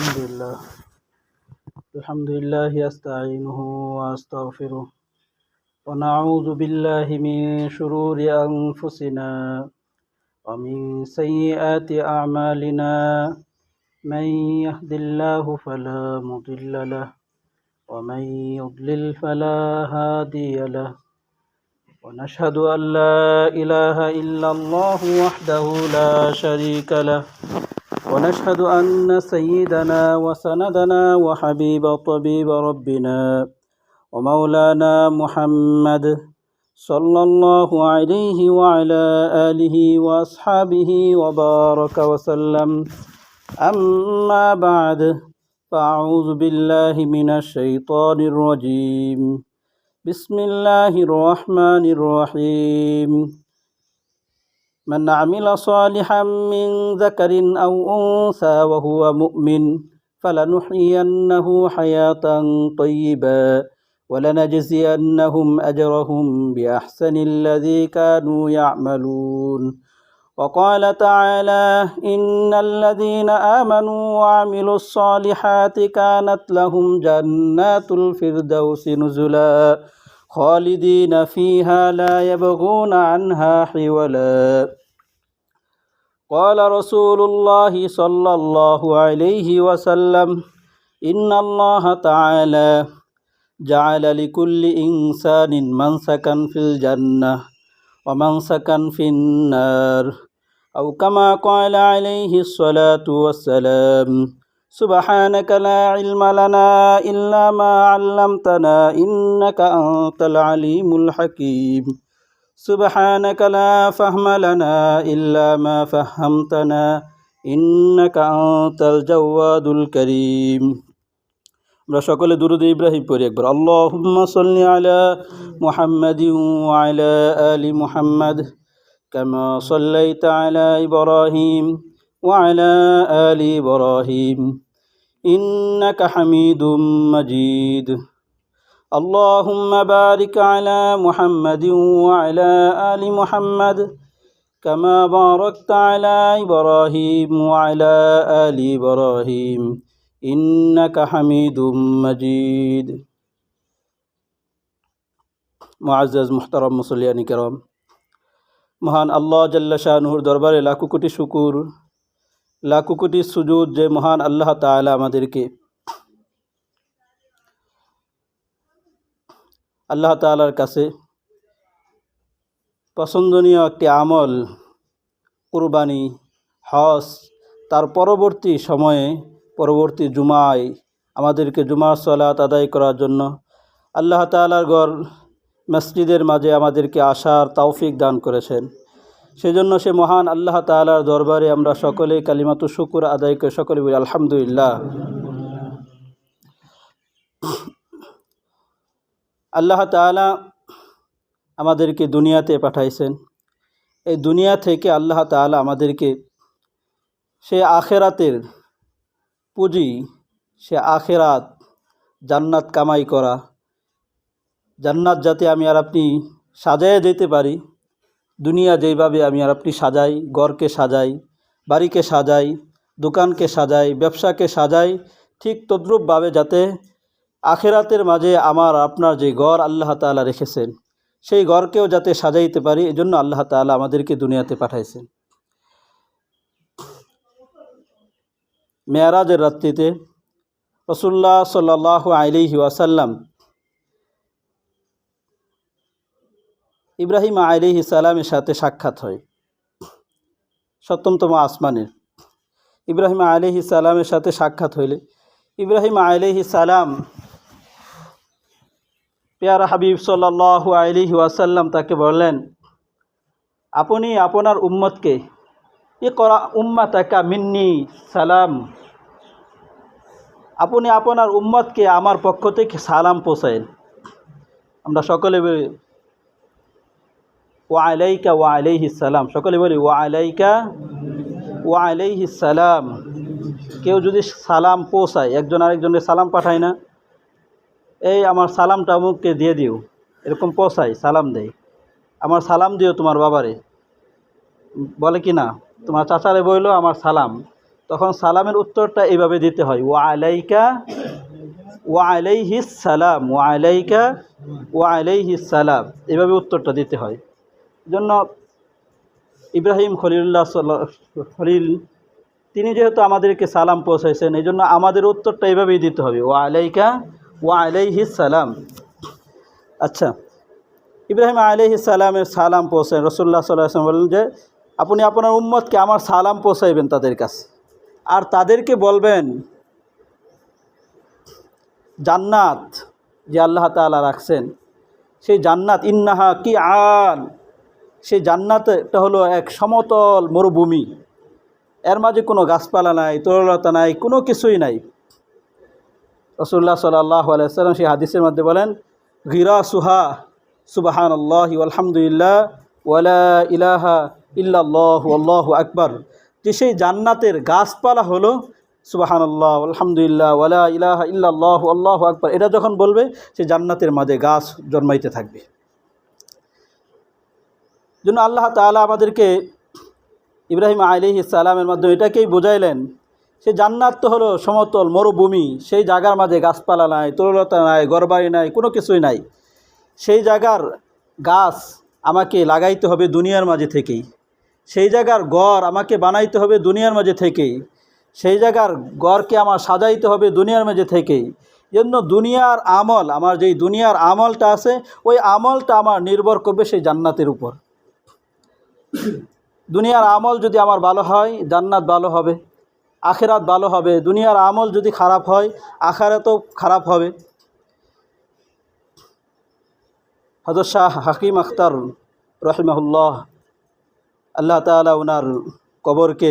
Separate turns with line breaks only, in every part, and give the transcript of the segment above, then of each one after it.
الحمد لله. الحمد لله أستعينه وأستغفره. ونعوذ بالله من شرور أنفسنا ومن سيئات أعمالنا. من يهد الله فلا مضل له ومن يضلل فلا هادي له. ونشهد أن لا إله إلا الله وحده لا شريك له. ونشهد أن سيدنا وسندنا وحبيب طبيب ربنا ومولانا محمد صلى الله عليه وعلى آله وأصحابه وبارك وسلم. أما بعد فأعوذ بالله من الشيطان الرجيم. بسم الله الرحمن الرحيم. من عمل صالحا من ذكر أو أنثى وهو مؤمن فلنحيينه حياة طيبة ولنجزينهم أجرهم بأحسن الذي كانوا يعملون. وقال تعالى إن الذين آمنوا وعملوا الصالحات كانت لهم جنات الفردوس نزلا خالدين فيها لا يبغون عنها حولا. قال رسول الله صلى الله عليه وسلم إن الله تعالى جعل لكل إنسان منسكا في الجنة ومنسكا في النار أو كما قال عليه الصلاة والسلام سبحانك لا علم لنا إلا ما علمتنا إنك أنت العليم الحكيم سبحانك لا فهم لنا إلا ما فهمتنا إنك أنت الجواد الكريم আমরা সকলে দুরুদ ইব্রাহিম পড়ি একবার আল্লাহুম্মা সাল্লি আলা মুহাম্মাদিন ওয়া আলা আলি মুহাম্মাদ কামা সাল্লাইতা আলা ইব্রাহিম ওয়া আলা আলি ইব্রাহিম ইন্নাকা হামিদুম মাজিদ اللهم بارك على محمد وعلى آل محمد كما باركت على إبراهيم وعلى آل إبراهيم إنك حميد مجيد معزز محترم মুসলিয়ানি کرام মহান আল্লাহ জাল্লা শাহনুর দরবারে লাখো কোটি শুকুর লাখো কোটি সুজুদ যে মহান আল্লাহ তাআলা আমাদেরকে আল্লাহ তাআলার কাছে পছন্দনীয় একটি আমল, কুরবানি, হজ, তার পরবর্তী সময়ে, পরবর্তী জুমায় আমাদেরকে জুমার সলাত আদায় করার জন্য আল্লাহ তালার গড় মসজিদের মাঝে আমাদেরকে আসার তৌফিক দান করেছেন। সেজন্য সে মহান আল্লাহ তালার দরবারে আমরা সকলে কালিমাতু শুকুর আদায় করে। সকলে বলি, আলহামদুলিল্লাহ। আল্লাহ তালা আমাদেরকে দুনিয়াতে পাঠাইছেন। এই দুনিয়া থেকে আল্লাহ তালা আমাদেরকে সে আখেরাতের পুঁজি, সে আখেরাত জান্নাত কামাই করা। জান্নাত যাতে আমি আর আপনি সাজায় দিতে পারি, দুনিয়া যেইভাবে আমি আর আপনি সাজাই, ঘরকে সাজাই, বাড়িকে সাজাই, দোকানকে সাজাই, ব্যবসাকে সাজাই, ঠিক তদ্রূপভাবে যাতে আখেরাতের মাঝে আমার, আপনার যে গড় আল্লাহ তালা রেখেছেন, সেই গড়কেও যাতে সাজাইতে পারি, এজন্য আল্লাহ তালা আমাদেরকে দুনিয়াতে পাঠাইছেন। মেয়ারাজের রাত্রিতে রসুল্লাহ সাল্লাহ আলিহি ওয়াসাল্লাম ইব্রাহিম আলিহি সালামের সাথে সাক্ষাৎ হয়, সপ্তমতম আসমানের। ইব্রাহিম আলিহি সালামের সাথে সাক্ষাৎ হইলে ইব্রাহিম আলিহি সালাম পেয়ারা হাবিব সাল্লাহ আলিহি ওয়াসাল্লাম তাকে বললেন, আপনি আপনার উম্মতকে ই করা উম্মা তাকা মিন্নি সালাম, আপনি আপনার উম্মতকে আমার পক্ষ থেকে সালাম পোষায়েন আমরা সকলে বলি, ওয়া আলাইকা ওয়া আলাইহি সালাম। সকলে বলি, ওয়া আলাইকা ওয়া আলাইহি সালাম। কেউ যদি সালাম পোষায় একজন আরেকজনের সালাম পাঠায় না। এই, আমার সালামটা অমুককে দিয়ে দিও। এরকম পোষায় সালাম দেয়। আমার সালাম দিও তোমার বাবারে। বলে কি না? তোমার চাচারে বইলো, আমার সালাম। তখন সালামের উত্তরটা এইভাবে দিতে হয়, ওয়া আলাইকা, ওয়া আলাইহিস সালাম। ওয়া আলাইকা, ওয়া আলাইহিস সালাম। এভাবে উত্তরটা দিতে হয়। জন্য ইব্রাহিম খলিল্লাহ সাল্লা- খলিল, তিনি যেহেতু আমাদেরকে সালাম পৌঁছাইছেন এই জন্য আমাদের উত্তরটা এইভাবেই দিতে হবে, ওয়া আলাইকা ওয়া সালাম। আচ্ছা ইব্রাহিম আলহি সালামের সালাম পৌঁছায় রসুল্লাহ সাল্লাম বললেন যে, আপনি আপনার উম্মতকে আমার সালাম পৌঁছাইবেন তাদের কাছে। আর তাদেরকে বলবেন, জান্নাত যে আল্লাহ তাআলা রাখছেন, সেই জান্নাত ইন্নাহা কি আন সেই জান্নাতটা হলো এক সমতল মরুভূমি। এর মাঝে কোনো গাছপালা নাই, তরলতা নাই, কোনো কিছুই নাই। রসুল্লাহ সাল্লাহ আলাইসাল্লাম সেই হাদিসের মধ্যে বলেন গিরা সুহা সুবাহান আল্লাহ আলহামদুলিল্লাহ ওয়ালা ইলাহা ইল্লাল্লাহ আল্লাহ আকবর। যে সেই জান্নাতের গাছপালা হলো সুবাহান আল্লাহ আলহামদুলিল্লাহ ওয়ালা ইলাহা ইল্লাল্লাহ আল্লাহ আকবর। এটা যখন বলবে সে জান্নাতের মাঝে গাছ জন্মাইতে থাকবে। জন্য আল্লাহ তাআলা আমাদেরকে ইব্রাহিম আলিহি সালামের মাধ্যমে এটাকেই বোঝাইলেন সে জান্নাত তো হলো সমতল, মরুভূমি, সেই জায়গার মাঝে গাছপালা নাই তরলতা নাই গরবাড়ি নাই, কোনো কিছুই নাই। সেই জায়গার গাছ আমাকে লাগাইতে হবে দুনিয়ার মাঝে থেকেই। সেই জায়গার গড় আমাকে বানাইতে হবে দুনিয়ার মাঝে থেকেই। সেই জায়গার গড়কে আমার সাজাইতে হবে দুনিয়ার মাঝে থেকেই। জন্য দুনিয়ার আমল, আমার যেই দুনিয়ার আমলটা আছে, ওই আমলটা আমার নির্ভর করবে সেই জান্নাতের উপর। দুনিয়ার আমল যদি আমার ভালো হয়, জান্নাত ভালো হবে। আখেরাত ভালো হবে। দুনিয়ার আমল যদি খারাপ হয়, আখারাতও খারাপ হবে। হজর শাহ হাকিম আখতার রহিমাহুল্লাহ, আল্লাহ তাআলা ওনার কবরকে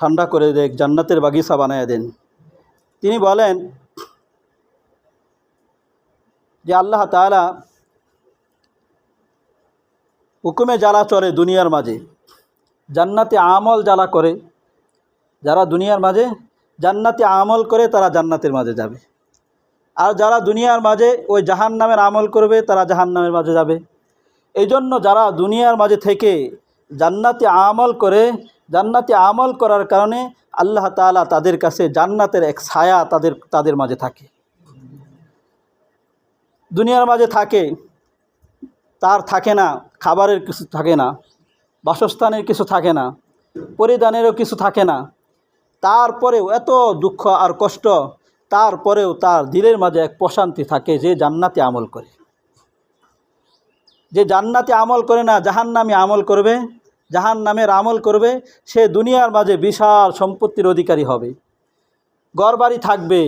ঠান্ডা করে দেখ, জান্নাতের বাগিচা বানায় দেন। তিনি বলেন যে আল্লাহ তাআলা হুকুমে জ্বালা চলে দুনিয়ার মাঝে। জান্নাতে আমল জ্বালা করে যারা দুনিয়ার মাঝে জান্নাতে আমল করে, তারা জান্নাতের মাঝে যাবে। আর যারা দুনিয়ার মাঝে ওই জাহান নামের আমল করবে, তারা জাহান নামের মাঝে যাবে। এই জন্য যারা দুনিয়ার মাঝে থেকে জান্নাতে আমল করে, জান্নাতে আমল করার কারণে আল্লাহ তাআলা তাদের কাছে জান্নাতের এক ছায়া তাদের তাদের মাঝে থাকে। দুনিয়ার মাঝে থাকে, তার থাকে না, খাবারের কিছু থাকে না, বাসস্থানের কিছু থাকে না, পরিধানেরও কিছু থাকে না তারপরেও এত দুঃখ আর কষ্ট, তারপরেও তার দিলের মাঝে এক প্রশান্তি থাকে যে জান্নাতে আমল করে। যে জান্নাতে আমল করে না জাহান নামে আমল করবে জাহান নামের আমল করবে, সে দুনিয়ার মাঝে বিশাল সম্পত্তির অধিকারী হবে। ঘর বাড়ি থাকবে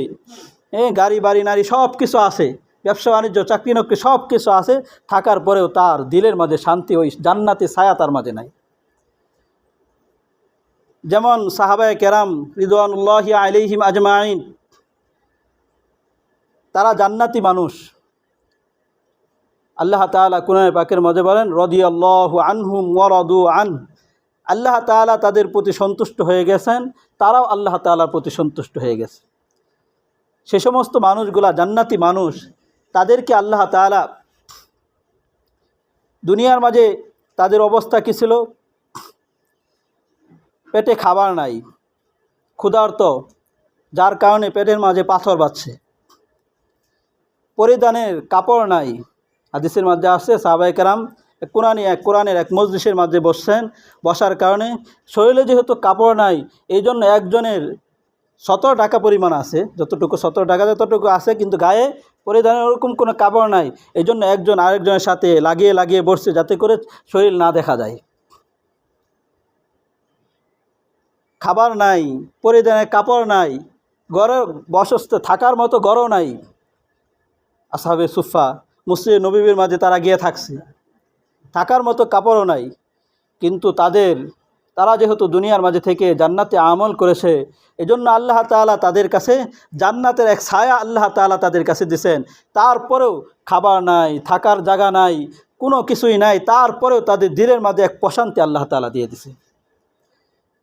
হ্যাঁ গাড়ি, বাড়ি, নারী সব কিছু আছে, ব্যবসা, বাণিজ্য, চাকরি, নকরি সব কিছু আছে, থাকার পরেও তার দিলের মাঝে শান্তি ওই জান্নাতে ছায়া তার মাঝে নাই। যেমন সাহাবায় কেরাম রিদওয়ানুল্লাহ আলিহিম আজমাইন, তারা জান্নাতি মানুষ। আল্লাহ তাআলা কুরআনে পাকের মধ্যে বলেন রদি আল্লাহ আনহুম ওয়ারদু আন। আল্লাহ তাআলা তাদের প্রতি সন্তুষ্ট হয়ে গেছেন, তারাও আল্লাহ তাআলার প্রতি সন্তুষ্ট হয়ে গেছে। সে সমস্ত মানুষগুলা জান্নাতি মানুষ, তাদেরকে আল্লাহ তাআলা দুনিয়ার মাঝে তাদের অবস্থা কী ছিল? পেটে খাবার নাই। ক্ষুধার্ত, যার কারণে পেটের মাঝে পাথর বাচ্ছে পরিধানের কাপড় নাই। হাদিসের মধ্যে আসছে সাহাবাই কারাম কোরআনই এক কোরআনের এক মজলিসের মাঝে বসছেন। বসার কারণে শরীরে যেহেতু কাপড় নাই এই জন্য একজনের সতেরো টাকা পরিমাণ আছে। যতটুকু সতেরো টাকা, যতটুকু আছে, কিন্তু গায়ে পরিধানের ওরকম কোনো কাপড় নাই। এই জন্য একজন আরেকজনের সাথে লাগিয়ে লাগিয়ে বসছে, যাতে করে শরীর না দেখা যায়। খাবার নাই, পরিধানের কাপড় নাই, ঘরে বসস্ত থাকার মতো ঘরও নাই। আসাবে সুফা মুসলিম নবীবের মাঝে তারা গিয়ে থাকছে। থাকার মতো কাপড়ও নাই, কিন্তু তাদের, তারা যেহেতু দুনিয়ার মাঝে থেকে জান্নাতে আমল করেছে, এজন্য আল্লাহ তাআলা তাদের কাছে জান্নাতের এক ছায়া আল্লাহ তাআলা তাদের কাছে দিছেন। তারপরেও খাবার নাই, থাকার জায়গা নাই, কোনো কিছুই নাই, তারপরেও তাদের দিলের মাঝে এক প্রশান্তি আল্লাহ তাআলা দিয়ে দিছে।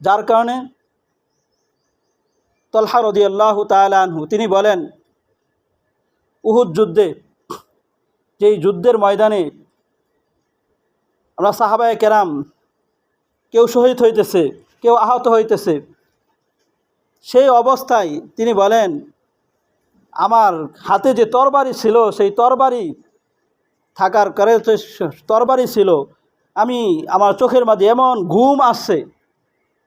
যার কারণে তলহা রদি আল্লাহ আনহু, তিনি বলেন, উহুদ যুদ্ধে, যেই যুদ্ধের ময়দানে আমরা সাহাবায় কেরাম কেউ শহীদ হইতেছে, কেউ আহত হইতেছে, সেই অবস্থায় তিনি বলেন, আমার হাতে যে তরবারি ছিল, সেই তরবারি থাকার কারণে, তরবারি ছিল, আমি, আমার চোখের মাঝে এমন ঘুম আসছে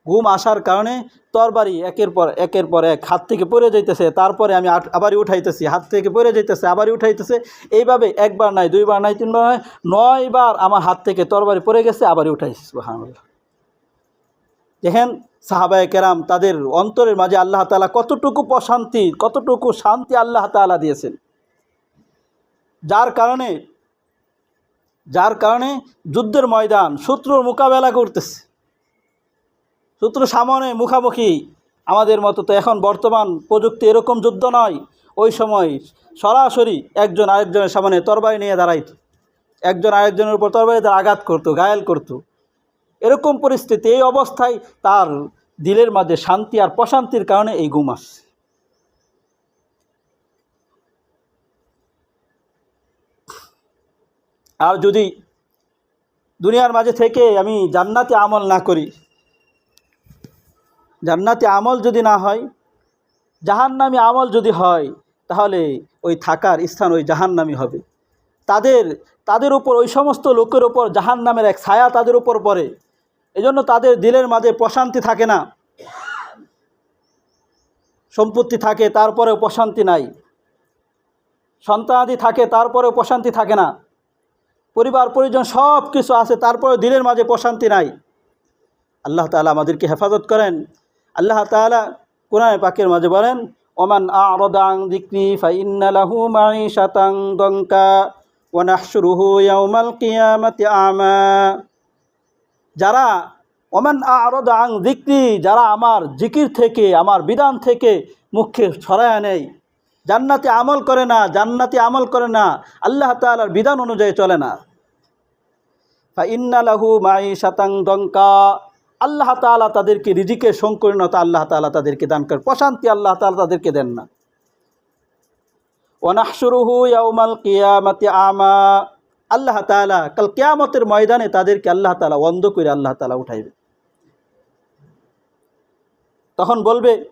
ঘুম আসার কারণে তরবারি একের পর একের পর এক, হাত থেকে পড়ে যাইতেছে। তারপরে আমি আবারই উঠাইতেছি, হাত থেকে পড়ে যাইতেছে, আবারই উঠাইতেছে। এইভাবে একবার নাই, দুইবার নাই, তিনবার নাই, নয়বার আমার হাত থেকে তরবারি পড়ে গেছে, আবারই উঠাইছি, সুবহানাল্লাহ। দেখেন সাহাবায়ে কেরাম তাদের অন্তরের মাঝে আল্লাহ তাআলা কতটুকু প্রশান্তি, কতটুকু শান্তি আল্লাহ তাআলা দিয়েছেন। যার কারণে যার কারণে যুদ্ধের ময়দান, শত্রুর মোকাবেলা করতেছে। শত্রু সামনে মুখামুখি। আমাদের মতো তো এখন বর্তমান প্রযুক্তি এরকম যুদ্ধ নয়। ওই সময় সরাসরি একজন আরেকজনের সামনে তরবারি নিয়ে দাঁড়াইত। একজন আরেকজনের উপর তরবারি দিয়ে আঘাত করতো, ঘায়াল করতো। এরকম পরিস্থিতি, এই অবস্থায় তার দিলের মাঝে শান্তি আর প্রশান্তির কারণে এই ঘুম আসছে। আর যদি দুনিয়ার মাঝে থেকে আমি জান্নাতে আমল না করি জান্নাতে আমল যদি না হয়, জাহান্নামি আমল যদি হয়, তাহলে ওই থাকার স্থান ওই জাহান্নামি হবে। তাদের তাদের উপর, ওই সমস্ত লোকের উপর জাহান্নামের এক ছায়া তাদের উপর পড়ে। এজন্য তাদের দিলের মাঝে প্রশান্তি থাকে না। সম্পত্তি থাকে, তারপরেও প্রশান্তি নাই। সন্তানাদি থাকে, তারপরেও প্রশান্তি থাকে না। পরিবার, পরিজন সব কিছু আছে, তারপরেও দিলের মাঝে প্রশান্তি নাই। আল্লাহ তাআলা আমাদেরকে হেফাজত করেন। আল্লাহ তাআলা কোরআন পাকের মাঝে বলেন, ওমান আরদাং দিক্রি ফাইন্না মাই মাঈশাতাং দঙ্কা ওয়া নাহশুরুহু ইয়াউমাল কিয়ামাতি আমা। যারা, ওমান আরদাং দিক্রি যারা আমার জিকির থেকে, আমার বিধান থেকে মুখে ছড়ায় নেয়। জান্নাতে আমল করে না, জান্নাতে আমল করে না, আল্লাহ তাআলার বিধান অনুযায়ী চলে না। ফা ইন্না লাহু মাই শাতাং দঙ্কা আল্লাহ তাআলা তাদেরকে রিজিকের সংকীর্ণতা আল্লাহ তাআলা তাদেরকে দান করেন। প্রশান্তি আল্লাহ তালা তাদেরকে দেন না। ওনাহসুরুহু ইয়াউমাল কিয়ামাতি আমা। আল্লাহ তাআলা কাল কেয়ামতের ময়দানে তাদেরকে আল্লাহ তাআলা অন্ধ করে আল্লাহ তাআলা উঠাইবে। তখন বলবে,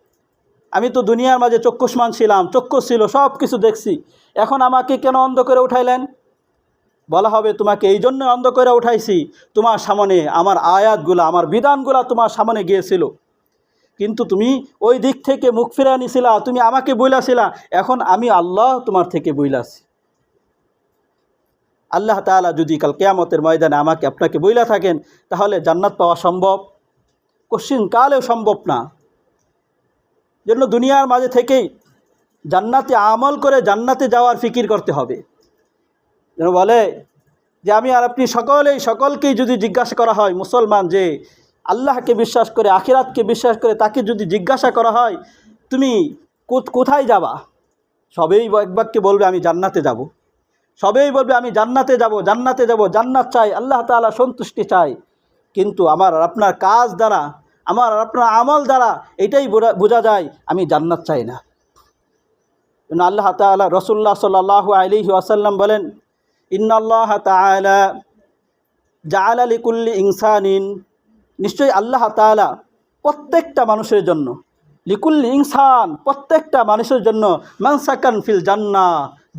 আমি তো দুনিয়ার মাঝে চক্ষুষ্মান ছিলাম, চক্ষু ছিল সব কিছু দেখছি। এখন আমাকে কেন অন্ধ করে উঠাইলেন? বলা হবে, তোমাকে এই জন্য অন্ধ করে উঠাইছি, তোমার সামনে আমার আয়াতগুলা, আমার বিধানগুলা তোমার সামনে গিয়েছিল। কিন্তু তুমি ওই দিক থেকে মুখ ফিরে নিছিলা তুমি আমাকে বইলাছিলা, এখন আমি আল্লাহ তোমার থেকে বইলাছি। আল্লাহ তাআলা যদি কাল কেয়ামতের ময়দানে আমাকে আপনাকে বইলা থাকেন, তাহলে জান্নাত পাওয়া সম্ভব কোশ্চিন কালেও সম্ভব না। জন্য দুনিয়ার মাঝে থেকেই জান্নাতে আমল করে জান্নাতে যাওয়ার ফিকির করতে হবে। যেন বলে যে আমি আর আপনি সকলেই, সকলকেই যদি জিজ্ঞাসা করা হয়, মুসলমান যে আল্লাহকে বিশ্বাস করে, আখিরাতকে বিশ্বাস করে, তাকে যদি জিজ্ঞাসা করা হয়, তুমি কোথ- কোথায় যাবা? সবেই এক বাক্যে বলবে, আমি জান্নাতে যাব। সবেই বলবে, আমি জান্নাতে যাব জান্নাতে যাব, জান্নাত চাই, আল্লাহ তাআলা সন্তুষ্টি চাই। কিন্তু আমার আপনার কাজ দ্বারা, আমার আপনার আমল দ্বারা এটাই বোঝা- যায়, আমি জান্নাত চাই না। আল্লাহ তাআলা রসুল্লাহ সাল্লাহ আলিহি আসাল্লাম বলেন ইন্নাল্লাহ তাআলা জাআলা লিকুল্লি ইনসানিন। নিশ্চয়ই আল্লাহ তাআলা প্রত্যেকটা মানুষের জন্য, লিকুল্লি ইনসান প্রত্যেকটা মানুষের জন্য মানসাকান ফিল জান্না,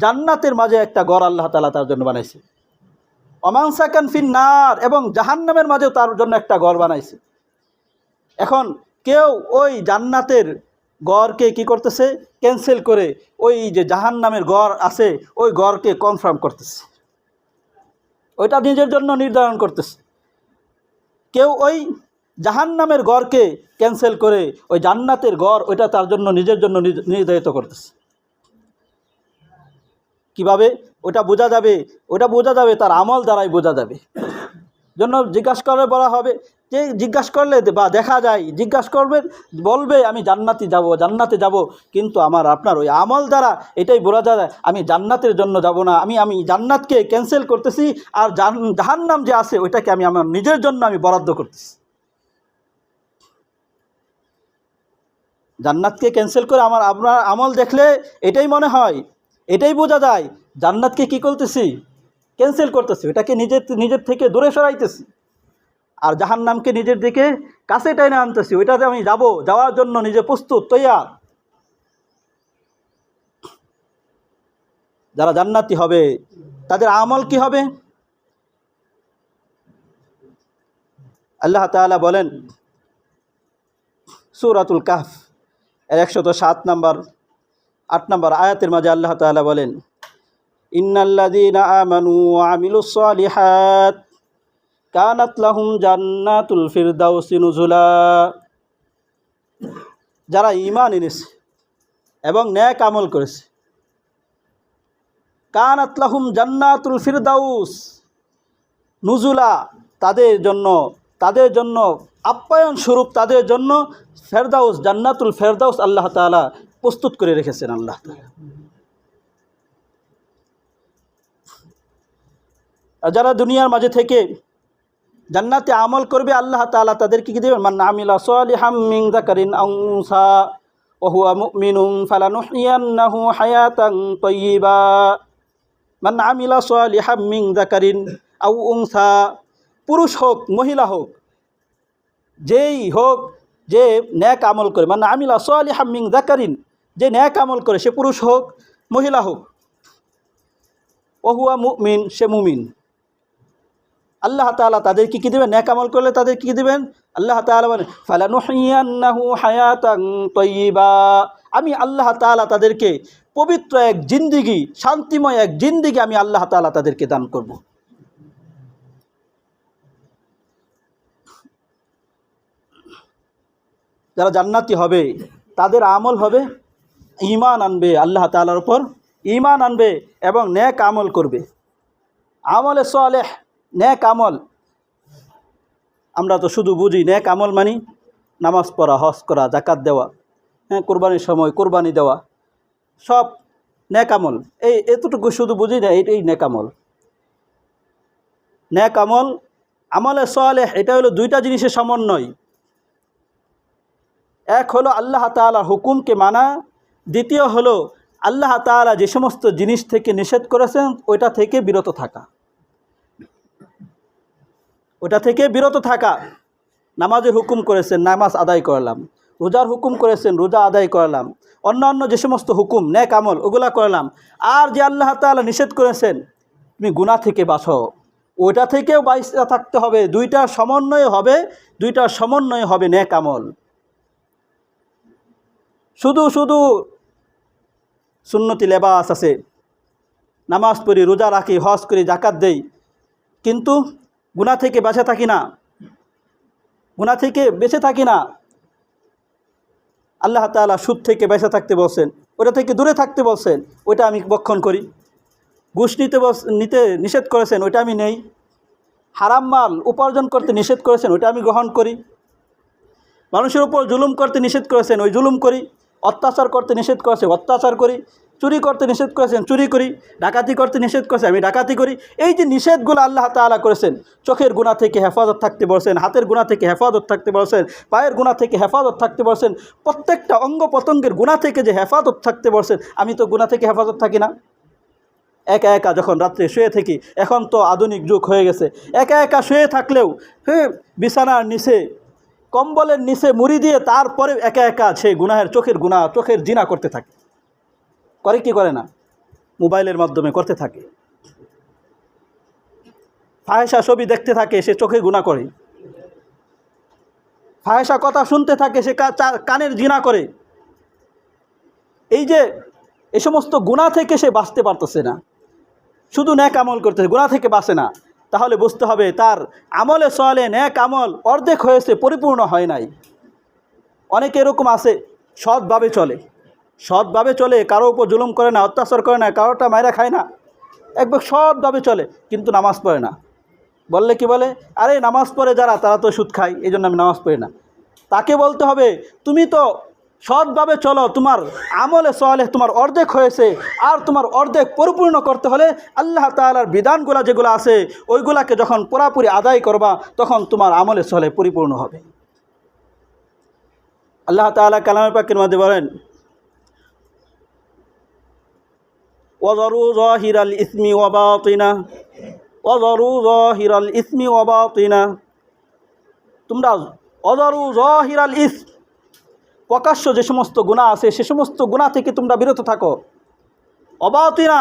জান্নাতের মাঝে একটা গড় আল্লাহ তালা তার জন্য বানাইছে। অমানসাকান ফিল নার, এবং জাহান্নামের মাঝেও তার জন্য একটা গড় বানাইছে। এখন কেউ ওই জান্নাতের গড়কে কি করতেছে? ক্যান্সেল করে ওই যে জাহান্নামের গড় আছে, ওই গড়কে কনফার্ম করতেছে। ওইটা নিজের জন্য নির্ধারণ করতেছে। কেউ ওই জাহান নামের গড়কে ক্যান্সেল করে ওই জান্নাতের গড় ওইটা তার জন্য নিজের জন্য নির- নির্ধারিত করতেছে। কীভাবে? ওটা বোঝা যাবে ওটা বোঝা যাবে, তার আমল দ্বারাই বোঝা যাবে। জন্য জিজ্ঞাসা করে বলা হবে যে জিজ্ঞাসা করলে বা দেখা যায়, জিজ্ঞাসা করবে বলবে, আমি জান্নাতে যাব জান্নাতে যাব। কিন্তু আমার, আপনার ওই আমল দ্বারা এটাই বোঝা যায়, আমি জান্নাতের জন্য যাব না। আমি আমি জান্নাতকে ক্যান্সেল করতেছি আর জান, জাহান্নাম যে আছে, ওইটাকে আমি আমার নিজের জন্য আমি বরাদ্দ করতেছি। জান্নাতকে ক্যান্সেল করে আমার, আপনার আমল দেখলে এটাই মনে হয়, এটাই বোঝা যায়, জান্নাতকে কি করতেছি? ক্যান্সেল করতেছি এটাকে নিজের নিজের থেকে দূরে সরাইতেছি। আর জাহান্নামকে নিজের দিকে কাছে টেনে আনতেছি, ওইটাতে আমি যাব, যাওয়ার জন্য নিজে প্রস্তুত, তৈয়ার। যারা জান্নাতি হবে, তাদের আমল কি হবে? আল্লাহ তাআলা বলেন, সূরাতুল কাহফ, এর একশত সাত নম্বর, আট নম্বর আয়াতের মাঝে আল্লাহ তাআলা বলেন, ইন্নাল্লাযীনা আমানু আমিলুস সালিহাত। কানাত লাহুম জান্নাতুল ফিরদাউসি নুজুলা। যারা ইমান এনেছে এবং ন্যাক আমল করেছে। কানাত লাহুম জান্নাতুল ফিরদাউস নুজুলা, তাদের জন্য তাদের জন্য, আপ্যায়ন স্বরূপ তাদের জন্য ফেরদাউস, জান্নাতুল ফেরদাউস আল্লাহ তাআলা প্রস্তুত করে রেখেছেন আল্লাহ আর যারা দুনিয়ার মাঝে থেকে জান্নাতে আমল করবে আল্লাহ তাআলা, তাদেরকে কি দেবেন? মান আমিলা সালিহাম মিন যাকারিন আও উনসা, ওয়া হুয়া মুমিনুন ফালানুহইয়ান্নাহু হায়াতান তাইয়্যিবা মান আমিলা সালিহাম যাকারিন আও উনসা, পুরুষ হোক, মহিলা হোক, যেই হোক, যে ন্যাক আমল করে মানে আমিলা সালিহাম মিন যাকারিন, যে ন্যাক আমল করে, সে পুরুষ হোক, মহিলা হোক ওহুয়া মুমিন, সে মুমিন। আল্লাহ তাআলা তাদেরকে কী দেবেন? ন্যাক আমল করলে তাদের কী দেবেন? আল্লাহ তাআলা মানে ফালানুহিয়ান্নাহু হায়াতান তৈবা আমি আল্লাহ তাআলা তাদেরকে পবিত্র এক জিন্দিগি, শান্তিময় এক জিন্দিগি আমি আল্লাহ তাআলা তাদেরকে দান করব। যারা জান্নাতি হবে, তাদের আমল হবে ঈমান আনবে, আল্লাহ তাআলার উপর ঈমান আনবে এবং ন্যাক আমল করবে। আমলে সালেহ ন্যাক আমল। আমরা তো শুধু বুঝি ন্যাক আমল মানি নামাজ পড়া, হজ করা জাকাত দেওয়া হ্যাঁ কোরবানির সময় কোরবানি দেওয়া, সব ন্যাক আমল। এই এতটুকু শুধু বুঝি না, এটাই ন্যাক আমল। ন্যাক আমল, আমলে সালেহ, এটা হলো দুইটা জিনিসের সমন্বয়। এক হলো আল্লাহ তাআলার হুকুমকে মানা, দ্বিতীয় হলো আল্লাহ তাআলা যে সমস্ত জিনিস থেকে নিষেধ করেছেন, ওইটা থেকে বিরত থাকা। ওটা থেকে বিরত থাকা। নামাজের হুকুম করেছেন, নামাজ আদায় করলাম। রোজার হুকুম করেছেন, রোজা আদায় করলাম। অন্যান্য যে সমস্ত হুকুম ন্যাক আমল, ওগুলা করলাম। আর যে আল্লাহ তাআলা নিষেধ করেছেন, তুমি গুনাহ থেকে বাঁচো। ওইটা থেকেও বাইসা থাকতে হবে। দুইটা সমন্বয় হবে, দুইটা সমন্বয় হবে ন্যাক আমল। শুধু শুধু সুন্নতি লেবাস আছে। নামাজ পড়ি, রোজা রাখি, হজ করি জাকাত দেই। কিন্তু গুণা থেকে বেঁচে থাকি না। গুণা থেকে বেঁচে থাকি না। আল্লাহ তাআলা সুদ থেকে বেঁচে থাকতে বলছেন, ওটা থেকে দূরে থাকতে বলছেন, ওইটা আমি বক্ষণ করি। ঘুষ নিতে নিতে নিষেধ করেছেন, ওইটা আমি নেই। হারাম মাল উপার্জন করতে নিষেধ করেছেন, ওইটা আমি গ্রহণ করি। মানুষের উপর জুলুম করতে নিষেধ করেছেন, ওই জুলুম করি। অত্যাচার করতে নিষেধ করেছে, অত্যাচার করি। চুরি করতে নিষেধ করেছেন, চুরি করি, ডাকাতি করতে নিষেধ করেছে আমি ডাকাতি করি। এই যে নিষেধগুলো আল্লাহ তাআলা করেছেন, চোখের গুণা থেকে হেফাজত থাকতে বলছেন, হাতের গুণা থেকে হেফাজত থাকতে বলছেন, পায়ের গুণা থেকে হেফাজত থাকতে বলছেন, প্রত্যেকটা অঙ্গ প্রত্যঙ্গের গুণা থেকে যে হেফাজত থাকতে বলছেন, আমি তো গুণা থেকে হেফাজত থাকি না। একা একা যখন রাত্রে শুয়ে থাকি, এখন তো আধুনিক যুগ হয়ে গেছে, একা একা শুয়ে থাকলেও হ্যাঁ বিছানার নিচে, কম্বলের নিচে মুড়ি দিয়ে তারপরে একা একা সে গুনাহের, চোখের গুণা চোখের জিনা করতে থাকে। করে কি করে না? মোবাইলের মাধ্যমে করতে থাকে। ফাহেসা ছবি দেখতে থাকে, সে চোখে গুণা করে। ফাহেসা কথা শুনতে থাকে, সে কানের জিনা করে। এই যে, এ সমস্ত গুণা থেকে সে বাঁচতে পারতেছে না। শুধু ন্যাক আমল করতেছে গুণা থেকে বাঁচে না। তাহলে বুঝতে হবে, তার আমলে সলে ন্যাক আমল অর্ধেক হয়েছে, পরিপূর্ণ হয় নাই। অনেকে এরকম আছে, সৎভাবে চলে। সৎভাবে চলে, কারও উপর জুলুম করে না, অত্যাচার করে না কারোটা মায়েরা খায় না। একবার সৎভাবে চলে, কিন্তু নামাজ পড়ে না। বললে কি বলে? আরে, নামাজ পড়ে যারা, তারা তো সুদ খায়, এই জন্য আমি নামাজ পড়ি না। তাকে বলতে হবে, তুমি তো সৎভাবে চলো, তোমার আমলে সলে তোমার অর্ধেক হয়েছে, আর তোমার অর্ধেক পরিপূর্ণ করতে হলে আল্লাহ তাআলার বিধানগুলা যেগুলো আছে, ওইগুলাকে যখন পুরাপুরি আদায় করবা, তখন তোমার আমলে সলে পরিপূর্ণ হবে। আল্লাহ তাআলা কালামে পাকের মধ্যে বলেন وذروا ظاهر الإثم وباطنه وذروا ظاهر الإثم وباطنه তোমরা অদরু জহিরাল ইস প্রকাশ্য যে সমস্ত গুণা আছে সে সমস্ত গুণা থেকে তোমরা বিরত থাকো অবাতিনা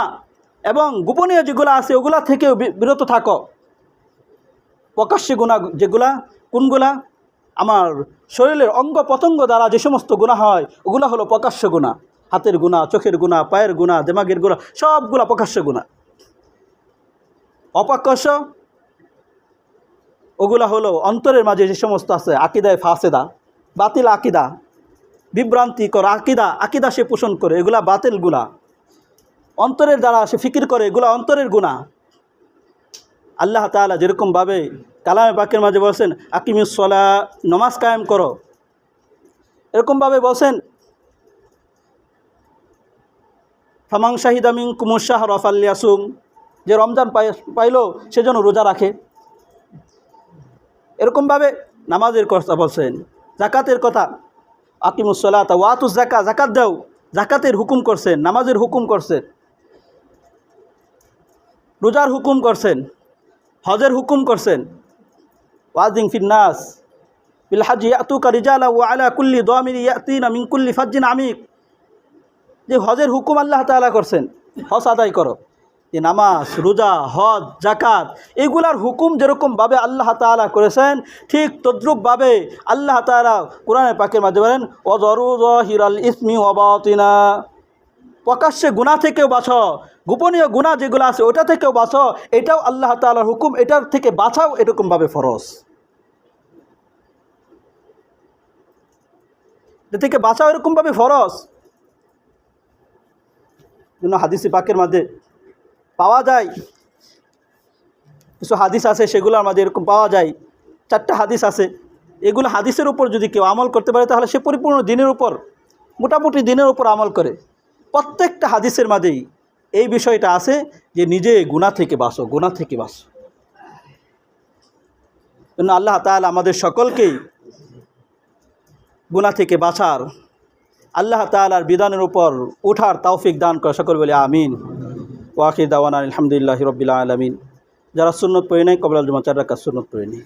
এবং গোপনীয় যেগুলো আছে ওগুলা থেকেও বি- বিরত থাকো প্রকাশ্যে গুণা যেগুলা কোনগুলা আমার শরীরের অঙ্গ প্রত্যঙ্গ দ্বারা যে সমস্ত গুণা হয় ওগুলা হলো প্রকাশ্য গুণা হাতের গুণা চোখের গুণা পায়ের গুণা দেমাগের গুণা সবগুলা প্রকাশ্য গুণা অপ্রকাশ্য ওগুলা হলো অন্তরের মাঝে যে সমস্ত আছে, আকিদায় ফাসেদা, বাতিল আকিদা, বিভ্রান্তিকর আকিদা আকিদা সে পোষণ করে, এগুলা বাতিল বাতিলগুলা অন্তরের দ্বারা সে ফিকির করে, এগুলা অন্তরের গুণা আল্লাহ তাআলা যেরকমভাবে কালামে পাকের মাঝে বলছেন আকিমুসলা নমাজ কায়েম করো। এরকমভাবে বলছেন ফামাং শাহিদামিং কুমুশাহ রফাল্লিয়াসুম যে রমজান পাই পাইল সেজন্য রোজা রাখে। এরকমভাবে নামাজের কথা বলছেন। জাকাতের কথা। আকিমুসলাত ওয়াতুস জাকা জাকাত দাও। জাকাতের হুকুম করছেন, নামাজের হুকুম করছেন। রোজার হুকুম করছেন, হজের হুকুম করছেন। ওয়াজিং ফিন্নাস বিল হাজি ইয়াতুকা রিজালা ওয়া আলা কুল্লি দামির ইয়াতিনা মিন কুল্লি ফাজ্জিন আমিক। যে হজের হুকুম আল্লাহ তাআলা করছেন, হজ আদায় করো। যে নামাজ, রোজা, হজ জাকাত এগুলার হুকুম যেরকমভাবে আল্লাহ তাআলা করেছেন, ঠিক তদ্রুপভাবে আল্লাহ তাআলা কোরআনে পাকের মাঝে বলেন হিরাল ইসমি অবাতিনা প্রকাশ্যে গুণা থেকেও বাঁচো, গোপনীয় গুণা যেগুলো আছে ওটা থেকেও বাঁচো, এটাও আল্লাহ তাআলার হুকুম, এটার থেকে বাঁচাও এরকমভাবে ফরজ। এটা থেকে বাঁচাও এরকমভাবে ফরজ। জন্য হাদিসি পাকের মধ্যে পাওয়া যায়। কিছু হাদিস আছে, সেগুলোর মধ্যে এরকম পাওয়া যায়। চারটা হাদিস আছে। এগুলো হাদিসের উপর যদি কেউ আমল করতে পারে, তাহলে সে পরিপূর্ণ দিনের উপর, মোটামুটি দিনের উপর আমল করে। প্রত্যেকটা হাদিসের মাঝেই এই বিষয়টা আছে যে, নিজে গুণা থেকে বাসো গুণা থেকে বাসো জন্য আল্লাহ তাআলা আমাদের সকলকেই গুণা থেকে বাঁচার আল্লাহ তালার বিধানের উপর উঠার তৌফিক দান করে সকল বলে আমিন। ওয়াকির দাওয়ান আলহামদুলিল্লাহ রবিল্লা আলমিন। যারা সুন্নত পড়ে নেই, কবলাল জমা চার রাখা সুন্নত পড়ে নেই